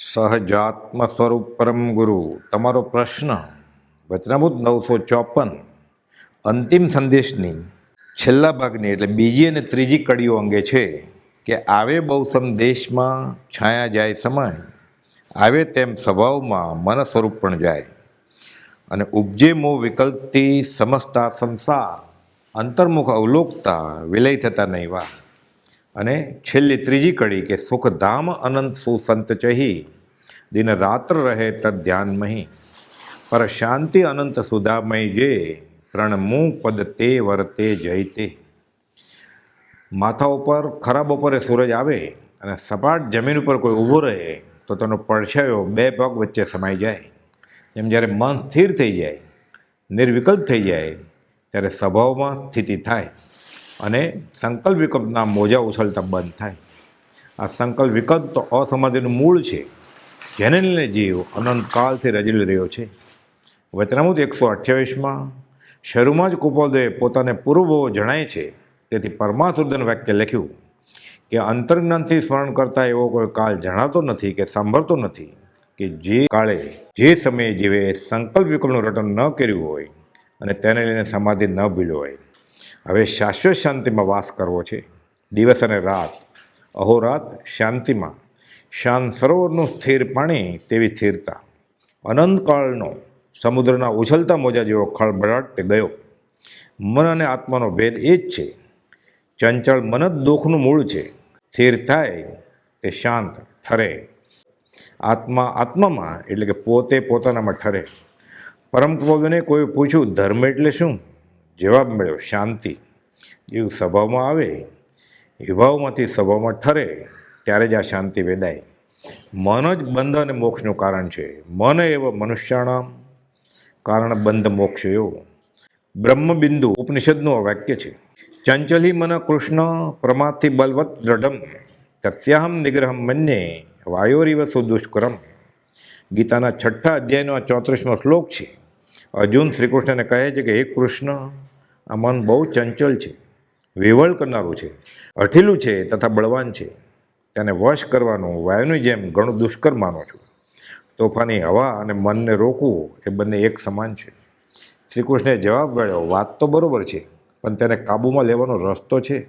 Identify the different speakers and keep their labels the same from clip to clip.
Speaker 1: સહજાત્મ સ્વરૂપ પરમ ગુરુ. તમારો પ્રશ્ન વચનામૃત નવસો ચોપન. અંતિમ સંદેશની છેલ્લા ભાગની એટલે બીજી અને ત્રીજી કડીઓ અંગે છે કે આવે બહુ સંદેશમાં છાયા જાય સમય. આવે તેમ સ્વભાવમાં મન સ્વરૂપ પણ જાય. અને ઉપજે મો વિકલ્પથી સમજતા સંસાર. અંતર્મુખ અવલોકતા વિલય થતા નહીં વા અને છેલ્લી ત્રીજી કડી કે સુખધામ અનંત સુસંત ચહી. દિન રાત્ર રહે તદ ધ્યાનમહી પર શાંતિ અનંત સુધામય જે પ્રણમુ પદ તે વર્તે જય તે. માથા ઉપર, ખરાબ બપોરે સૂરજ આવે અને સપાટ જમીન ઉપર કોઈ ઊભો રહે, તો તેનો પડછાયો બે પગ વચ્ચે સમાઈ જાય. એમ જ્યારે મન સ્થિર થઈ જાય, નિર્વિકલ્પ થઈ જાય, ત્યારે સ્વભાવમાં સ્થિતિ થાય. અને સંકલ્પ વિકલ્પના મોજા ઉછળતા બંધ થાય. આ સંકલ્પ વિકલ્પ તો અસમાધિનું મૂળ છે. જેને લઈને જીવ અનંતકાળથી રજળી રહ્યો છે. વચનામૃત એકસો અઠ્યાવીસમાં શરૂમાં જ કુપોદે પોતાને પૂર્વભો જણાય છે. તેથી પરમાસુદન વાક્ય લખ્યું કે અંતર્જ્ઞાનથી સ્મરણ કરતા એવો કોઈ કાળ જણાતો નથી કે સાંભળતો નથી કે જે કાળે જે સમયે જીવે સંકલ્પ વિકલ્પનું રટન ન કર્યું હોય અને તેને લઈને સમાધિ ન ભીલ્યો હોય. હવે શાશ્વત શાંતિમાં વાસ કરવો છે. દિવસ અને રાત, અહોરાત શાંતિમાં. શાંત સરોવરનું સ્થિર પાણી તેવી સ્થિરતા. અનંતકાળનો સમુદ્રના ઉછલતા મોજા જેવો ખળબળાટ ગયો મન અને આત્માનો ભેદ એ જ છે. ચંચળ મન જ દુઃખનું મૂળ છે. સ્થિર થાય તે શાંત ઠરે. આત્મા આત્મામાં એટલે કે પોતે પોતાનામાં ઠરે. પરમ કોઈ પૂછ્યું, ધર્મ એટલે શું? જવાબ મળ્યો, શાંતિ. જીવ સ્વભાવમાં આવે, એ ભાવમાંથી સ્વભાવમાં ઠરે, ત્યારે જ આ શાંતિ વેદાય. મન જ બંધ અને મોક્ષનું કારણ છે. મન એવ મનુષ્યાણામ, કારણ બંધ મોક્ષ એવો. બ્રહ્મબિંદુ ઉપનિષદનું આ વાક્ય છે. ચંચલી મન કૃષ્ણ પ્રમાથી બલવત દ્રઢમ, તસ્યાહમ નિગ્રહમ મન્યે, વાયોરીવ સુદુષ્કરમ ગીતાના છઠ્ઠા અધ્યાયનો આ ચોત્રીસમો શ્લોક છે. અર્જુન શ્રીકૃષ્ણને કહે છે કે, હે કૃષ્ણ આ મન બહુ ચંચલ છે. વિવળ કરનારું છે. અઠીલું છે તથા બળવાન છે. તેને વશ કરવાનું વાયુની જેમ ઘણું દુષ્કર માનો છું. તોફાની હવા અને મનને રોકવું એ બંને એક સમાન છે. શ્રી કૃષ્ણે જવાબ મળ્યો વાત તો બરાબર છે, પણ તેને કાબૂમાં લેવાનો રસ્તો છે.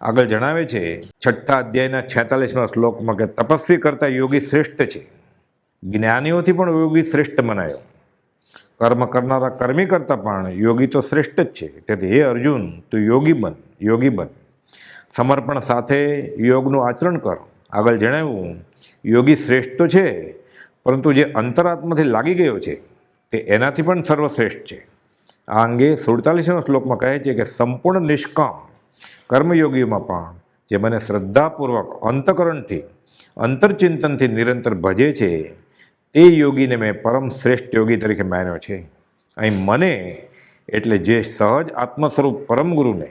Speaker 1: આગળ જણાવે છે, છઠ્ઠા અધ્યાયના છેતાલીસમાં શ્લોકમાં કે તપસ્વી કરતાં યોગી શ્રેષ્ઠ છે. જ્ઞાનીઓથી પણ યોગી શ્રેષ્ઠ મનાયો. કર્મ કરનારા કર્મી કરતાં પણ યોગી તો શ્રેષ્ઠ જ છે. તેથી હે અર્જુન, તું યોગી બન યોગી બન. સમર્પણ સાથે યોગનું આચરણ કર. આગળ જણાવ્યું, યોગી શ્રેષ્ઠ તો છે, પરંતુ જે અંતરાત્માથી લાગી ગયો છે, તે એનાથી પણ સર્વશ્રેષ્ઠ છે. આ અંગે સુડતાલીસમા શ્લોકમાં કહે છે કે સંપૂર્ણ નિષ્કામ કર્મયોગીઓમાં પણ, જે મને શ્રદ્ધાપૂર્વક અંતકરણથી, અંતરચિંતનથી નિરંતર ભજે છે તે યોગીને મેં પરમ શ્રેષ્ઠ યોગી તરીકે માન્યો છે. અહીં મને એટલે જે સહજ આત્મ સ્વરૂપ પરમ ગુરુને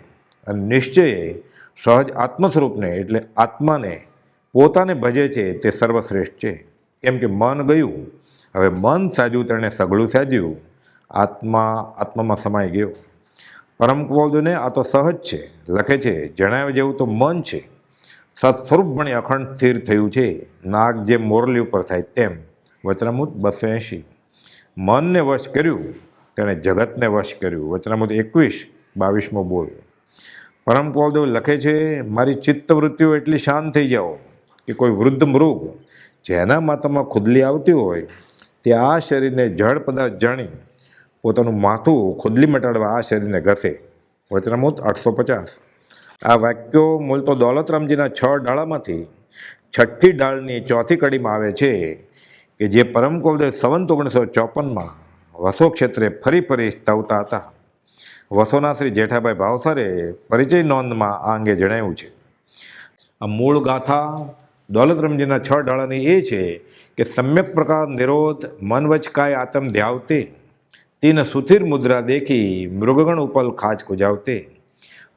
Speaker 1: અને નિશ્ચયે સહજ આત્મ સ્વરૂપને એટલે આત્માને પોતાને ભજે છે તે સર્વશ્રેષ્ઠ છે. કેમ કે મન ગયું, હવે મન સાજ્યું તેણે સઘળું સાજ્યું, આત્મા આત્મામાં સમાઈ ગયો. પરમ કુવોદને આ તો સહજ છે, લખે છે, જણાવ્યા જેવું તો મન છે. સત્સ્વરૂપ ભણી અખંડ સ્થિર થયું છે, નાગ જે મોરલી ઉપર થાય તેમ. વચનામૃત બસો એંશી. મનને વશ કર્યું, તેણે જગતને વશ કર્યું. વચનામૃત એકવીસ, બાવીસમો બોલ. પરમ કોલદેવ લખે છે, મારી ચિત્તવૃત્તિઓ એટલી શાંત થઈ જાઓ કે કોઈ વૃદ્ધ મૃગ જેના માથામાં ખુદલી આવતી હોય, તે આ શરીરને જળ પદાર્થ જાણી પોતાનું માથું ખુદલી મટાડવા આ શરીરને ઘસે. વચનામૃત આઠસો પચાસ. આ વાક્યો મૂળ તો દોલતરામજીના છ ડાળામાંથી છઠ્ઠી ડાળની ચોથી કડીમાં આવે છે કે જે પરમ કૌલદેવ સંવંત ઓગણીસો ચોપનમાં વસો ક્ષેત્રે ફરી ફરી સ્તવતા હતા. વસોના શ્રી જેઠાભાઈ ભાવસરે પરિચય નોંધમાં આ અંગે જણાવ્યું છે. આ મૂળ ગાથા દોલતરામજીના છ ડાળાની એ છે કે સમ્યક પ્રકાર નિરોધ મનવચકાય આતમ ધ્યાવતે, તીન સુથિર મુદ્રા દેખી મૃગગણ ઉપલ ખાજ કુજાવતે.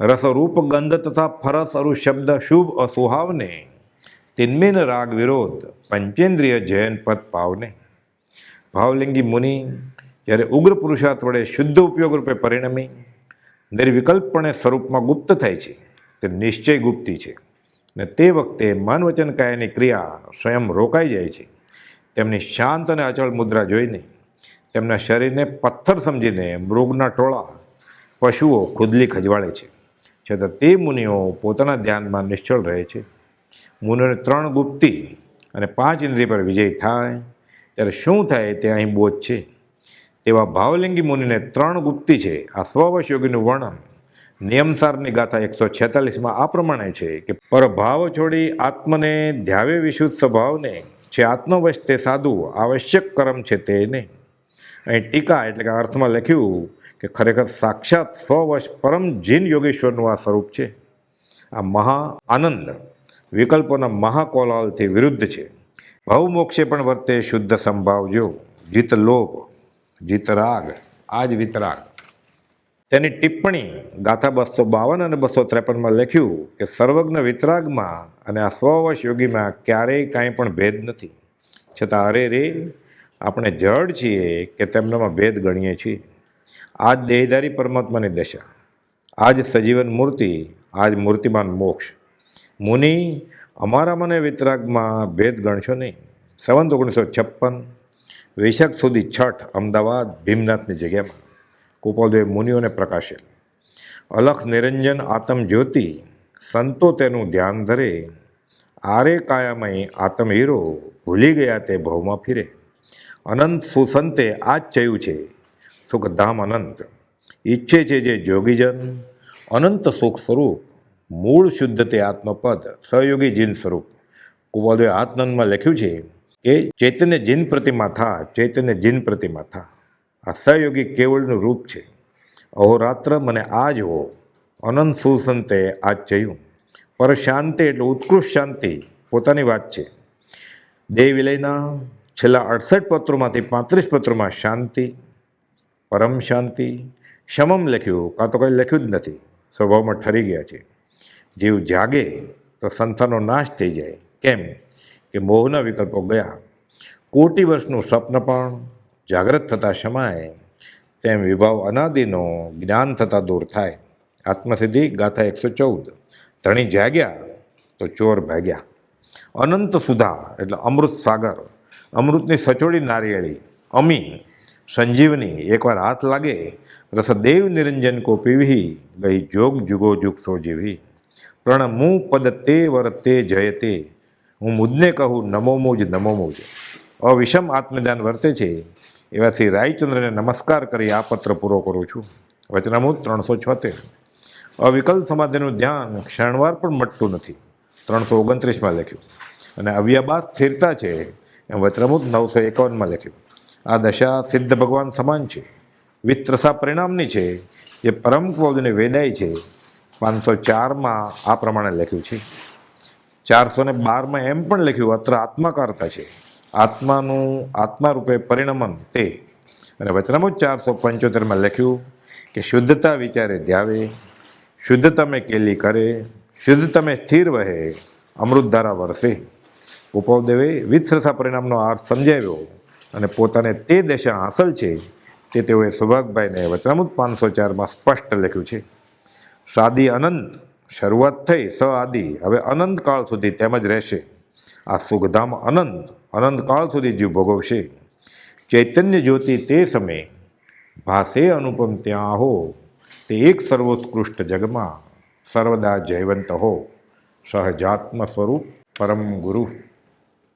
Speaker 1: રસરૂપ ગંધ તથા ફરસ અરુ શબ્દ શુભ અસુહાવને તિન્મેન રાગ વિરોધ પંચેન્દ્રિય જૈન પદ પાવને ભાવલિંગી મુનિ જ્યારે ઉગ્ર પુરુષાર્થ વડે શુદ્ધ ઉપયોગ રૂપે પરિણમી નિર્વિકલ્પપણે સ્વરૂપમાં ગુપ્ત થાય છે તે નિશ્ચય ગુપ્તિ છે ને તે વખતે મન વચન કાયાની ક્રિયા સ્વયં રોકાઈ જાય છે તેમની શાંત અને અચળ મુદ્રા જોઈને તેમના શરીરને પથ્થર સમજીને મૃગના ટોળા પશુઓ ખુદલી ખજવાળે છે છતાં તે મુનિઓ પોતાના ધ્યાનમાં નિશ્ચળ રહે છે મુનિઓને ત્રણ ગુપ્તી અને પાંચ ઇન્દ્રિય પર વિજય થાય. ત્યારે શું થાય તે અહીં બોધ છે. તેવા ભાવલિંગી મુનિને ત્રણ ગુપ્તી છે. આ સ્વવશ યોગીનું વર્ણન. નિયમસારની ગાથા એકસો છેતાલીસમાં આ પ્રમાણે છે કે પરભાવ છોડી આત્મને ધ્યાવે વિશુદ્ધ સ્વભાવને. છે આત્મવશ તે સાધુ આવશ્યક કર્મ છે તે નહીં. અહીં ટીકા એટલે કે અર્થમાં લખ્યું કે ખરેખર સાક્ષાત સ્વવશ પરમ જીન યોગેશ્વરનું આ સ્વરૂપ છે. આ મહા આનંદ વિકલ્પોના મહાકોલાલથી વિરુદ્ધ છે. ભવમોક્ષે પણ વર્તે શુદ્ધ સંભાવજો જીત લોભ, જીત આ જ વિતરાગ. તેની ટિપ્પણી ગાથા બસો બાવન અને બસો ત્રેપનમાં લખ્યું કે સર્વજ્ઞ વિતરાગમાં અને આ સ્વવશ યોગીમાં ક્યારેય કાંઈ પણ ભેદ નથી. છતાં અરે રે, આપણે જડ છીએ કે તેમનામાં ભેદ ગણીએ છીએ. આ જ દેહધારી પરમાત્માની દશા આ જ સજીવન મૂર્તિ આ જ મૂર્તિમાન મોક્ષ. મુનિ, અમારા મને વિતરાગમાં ભેદ ગણશો નહીં. સંવંત ઓગણીસો છપ્પન વિશક સુધી છઠ અમદાવાદ ભીમનાથની જગ્યામાં ગોપાલદેવ મુનિઓને પ્રકાશેલ. અલખ નિરંજન આતમ જ્યોતિ, સંતો તેનું ધ્યાન ધરે. આરે કાયામય આતમ હીરો, ભૂલી ગયા તે ભવમાં ફિરે. અનંત સુસંતે આ જ ચયું છે, સુખધામ અનંત. ઈચ્છે છે જે જોગીજન અનંત સુખ સ્વરૂપ મૂળ શુદ્ધ તે આત્મપદ, સહયોગી જીન સ્વરૂપ. કુવાલદેવે આત્મનમાં લખ્યું છે કે ચૈતન્ય જીન પ્રતિમા થા ચૈતન્ય જીન પ્રતિમા થા. આ સહયોગી કેવળનું રૂપ છે. અહોરાત્ર મને આ જ હો, અનંત સુસંતે આ જ જયું. પર શાંતિ એટલે ઉત્કૃષ્ટ શાંતિ, પોતાની વાત છે. દેહ વિલયના છેલ્લા અડસઠ પત્રોમાંથી પાંત્રીસ પત્રોમાં શાંતિ, પરમ શાંતિ, શમમ લખ્યું, કાં તો કંઈ લખ્યું જ નથી. સ્વભાવમાં ઠરી ગયા છે. જીવ જાગે તો સંસારનો નાશ થઈ જાય. કેમ? કે મોહના વિકલ્પો ગયા. કોટી વર્ષનું સ્વપ્ન પણ જાગ્રત થતાં સમાય તેમ વિભાવ અનાદિનો જ્ઞાન થતાં દૂર થાય. આત્મસિદ્ધિ ગાથા એકસો ચૌદ. ધણી જાગ્યા તો ચોર ભાગ્યા. અનંત સુધા એટલે અમૃત સાગર. અમૃતની સચોડી નારિયેળી. અમી સંજીવની એકવાર હાથ લાગે રસદેવ નિરંજન કો પીવી ગઈ જોગ જુગો જુગ સો જીવી. પ્રણમુ પદ તે વર તે જય તે હું મુદને કહું નમો મુજ નમો મુજ અવિષમ આત્મદાન વર્તે છે. એવાથી રાયચંદ્રને નમસ્કાર કરી આ પત્ર પૂરો કરું છું. વચનામૃત ત્રણસો છોતેર. અવિકલ્પ સમાધિનું ધ્યાન ક્ષણવાર પણ મટતું નથી. ત્રણસો ઓગણત્રીસમાં લખ્યું. અને અવ્યાબાદ સ્થિરતા છે એમ વચનામૃત નવસો એકાવનમાં લખ્યું. આ દશા સિદ્ધ ભગવાન સમાન છે. વિત્રસા પરિણામની છે. જે પરમ ક્રોધને વેદાય છે. પાંચસો ચારમાં આ પ્રમાણે લખ્યું છે. ચારસો ને બારમાં એમ પણ લખ્યું, અત્ર આત્માકારતા છે. આત્માનું આત્મા રૂપે પરિણમન તે. અને વચનામૃત ચારસો પંચોતેરમાં લખ્યું કે શુદ્ધતા વિચારે ધ્યાવે, શુદ્ધ તમે કેલી કરે, શુદ્ધ તમે સ્થિર વહે અમૃતધારા વરસે. ઉપવદેવે વિત્રસા પરિણામનો અર્થ સમજાવ્યો અને પોતાને તે દિશા હાંસલ છે તે તેઓએ સુભાગભાઈને વચનામૃત પાંચસો ચારમાં સ્પષ્ટ લખ્યું છે. સાદી અનંત, શરૂઆત થઈ સ આદિ. હવે અનંતકાળ સુધી તેમ જ રહેશે. આ સુખધામ અનંત અનંતકાળ સુધી જીવ ભોગવશે. ચૈતન્ય જ્યોતિ તે સમયે ભાષે અનુપમ ત્યાં હો, તે એક સર્વોત્કૃષ્ટ જગમાં, સર્વદા જયવંત હો, સહજાત્મ સ્વરૂપ પરમ ગુરુ.